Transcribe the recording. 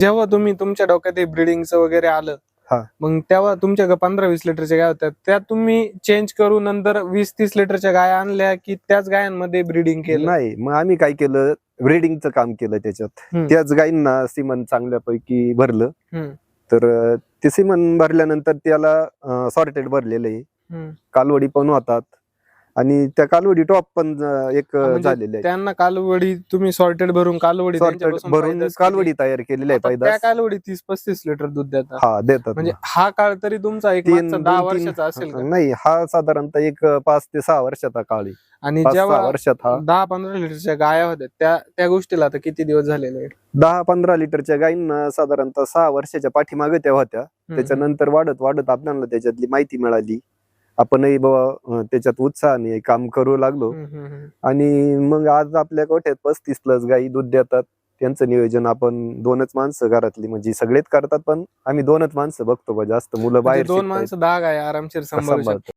जेव्हा तुम्ही तुमच्या डोक्यात हे ब्रिडिंगचं वगैरे आलं हा. मग तेव्हा तुमच्या पंधरा वीस लिटरच्या गाय होत्या. त्या तुम्ही चेंज करून नंतर वीस तीस लिटरच्या गाय आणल्या की त्याच गायांमध्ये ब्रिडिंग केलं? नाही मग आम्ही काय केलं? ब्रिडिंगचं काम केलं त्याच्यात. हम्म. त्याच गायींना सिमन चांगल्यापैकी भरलं. हम्म, तर अं, ते सिमन भरल्यानंतर त्याला सॉर्टेड भरलेलं आहे. हम्म. कालवडी पण होतात. आणि त्या कालवडी टॉप पण एक म्हणजे झालेले आहे त्यांना कालवडी तुम्ही सॉर्टेड भरून कालवडी भरून कालवडी केली. तयार केलेली आहे त्या कालवडी तीस पस्तीस लिटर दूध देतात हा देतात म्हणजे. हा काळ तरी तुमचा एक दहा वर्षाचा असेल? नाही हा साधारणतः एक पाच ते सहा वर्षाचा काळ आणि जेव्हा वर्षात हा दहा पंधरा लिटरच्या गाया होत्या त्या त्या गोष्टीला आता किती दिवस झालेले? दहा पंधरा लिटरच्या गायींना साधारणतः सहा वर्षाच्या पाठीमागे त्या होत्या त्याच्यानंतर वाढत वाढत आपल्याला त्याच्यातली माहिती मिळाली आपणही बाबा त्याच्यात उत्साहाने काम करू लागलो. आणि मग आज आपल्या गोठ्यात पस्तीस प्लस गायी दूध देतात त्यांचं नियोजन आपण दोनच माणसं घरातली म्हणजे सगळेच करतात पण आम्ही दोनच माणसं बघतो बा जास्त मुलं म्हणजे बाहेर दोन. माणसं दहा गाय आरामशीर सांभाळतात.